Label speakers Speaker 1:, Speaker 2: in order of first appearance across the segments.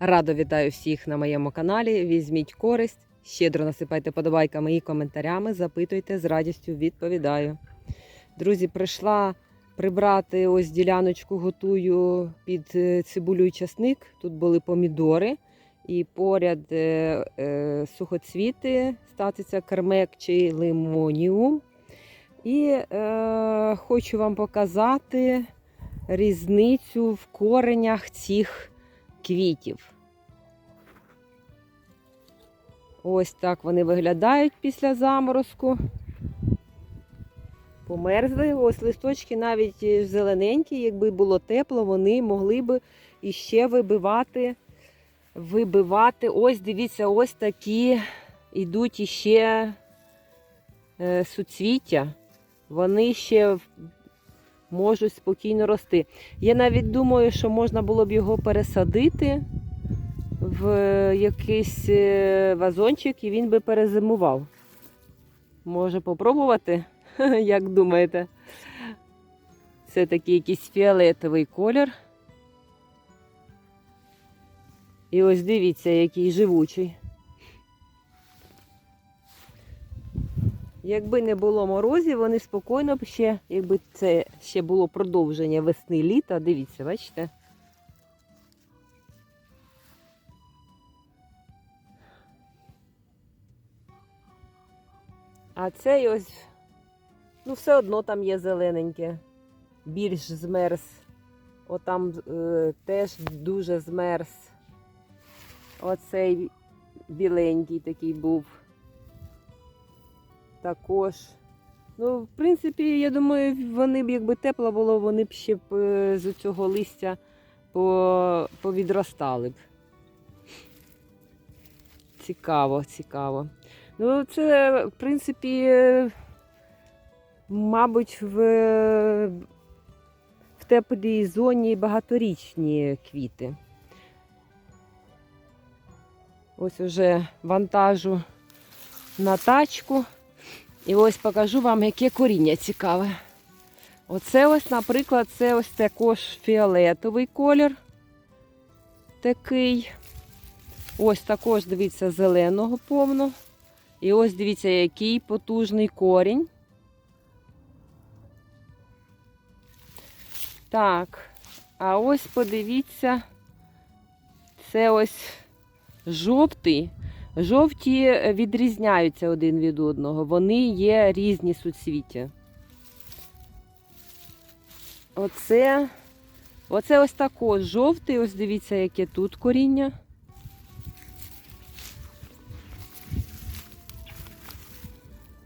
Speaker 1: Радо вітаю всіх на моєму каналі. Візьміть користь, щедро насипайте подобайками і коментарями, запитуйте, з радістю відповідаю. Друзі, прийшла прибрати ось діляночку, готую під е, цибулю і часник. Тут були помідори, і поряд е, е, сухоцвіти, статиця кермек чи лимоніум. І е, хочу вам показати різницю в коренях цих квітів. Ось так вони виглядають після заморозку. Померзли. Ось листочки навіть е, зелененькі, якби було тепло, вони могли би іще вибивати. Вибивати. Ось, дивіться, ось такі йдуть іще е, суцвіття. Вони ще можуть спокійно рости. Я навіть думаю, що можна було б його пересадити в якийсь е, вазончик і він би перезимував. Може попробувати, як думаєте? Це такий якийсь фіолетовий колір. І ось дивіться, який живучий. Якби не було морозів, вони спокійно б ще, якби це ще було продовження весни літа, дивіться, бачите? А цей ось, ну все одно там є зелененьке, більш змерз. Отам е, теж дуже змерз. Оцей біленький такий був також. Ну, в принципі, я думаю, вони б, якби тепло було, вони б ще б е, з цього листя повідростали б. Цікаво, цікаво. Ну, це, в принципі, е, мабуть, в, в теплій зоні багаторічні квіти. Ось уже вантажу на тачку. І ось покажу вам, яке коріння цікаве. Оце ось, наприклад, це ось також фіолетовий колір. Такий. Ось також, дивіться, зеленого повно. І ось дивіться, який потужний корінь. Так, а ось подивіться, це ось жовтий. Жовті відрізняються один від одного. Вони є різні суцвіття. Оце, оце ось також жовтий. Ось дивіться, яке тут коріння.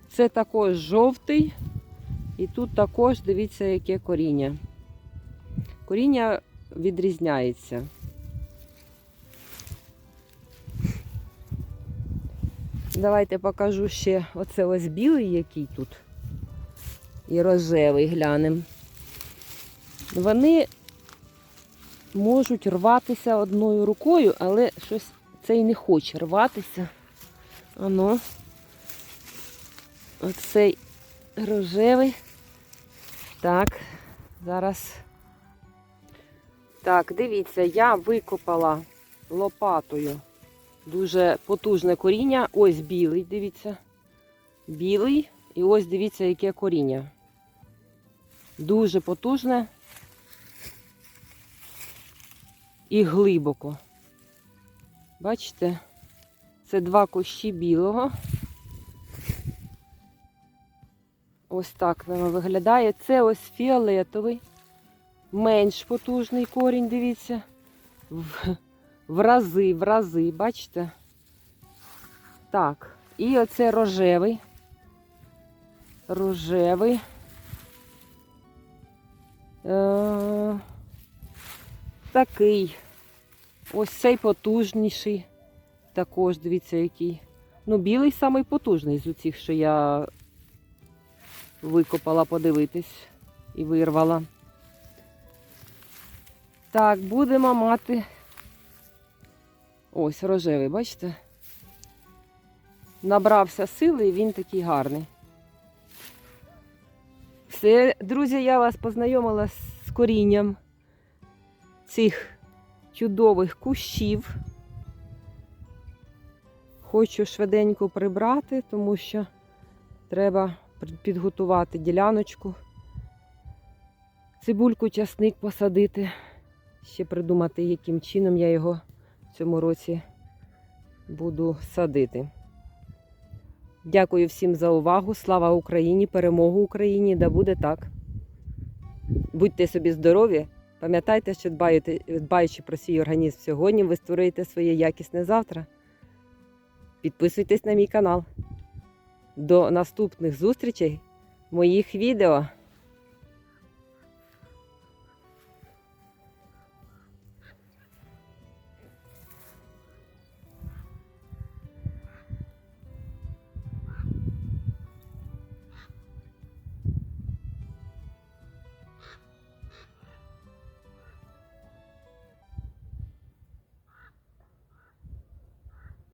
Speaker 1: Це також жовтий. І тут також дивіться, яке коріння. Коріння відрізняється. Давайте покажу ще оце ось білий, який тут. І рожевий глянемо. Вони можуть рватися одною рукою, але щось цей не хоче рватися. Ано. Оцей рожевий. Так, зараз. Так, дивіться, я викопала лопатою дуже потужне коріння. Ось білий, дивіться. Білий. І ось дивіться, яке коріння. Дуже потужне і глибоко. Бачите? Це два кущі білого. Ось так воно виглядає. Це ось фіолетовий, менш потужний корінь, дивіться. В- рази, в рази, бачите? Так, і оце рожевий. Рожевий. Е, такий. Ось цей потужніший. Також, дивіться, який. Ну, білий самий потужний з усіх, що я викопала подивитись і вирвала. Так, будемо мати Ось рожевий, бачите? Набрався сили і він такий гарний. Все, друзі, я вас познайомила з корінням цих чудових кущів. Хочу швиденько прибрати, тому що треба підготувати діляночку. Цибульку, часник посадити. Ще придумати, яким чином я його цьому році буду садити. Дякую всім за увагу. Слава Україні! Перемогу Україні! Да буде так. Будьте собі здорові! Пам'ятайте, що дбаючи про свій організм сьогодні, ви створюєте своє якісне завтра. Підписуйтесь на мій канал. До наступних зустрічей моїх відео.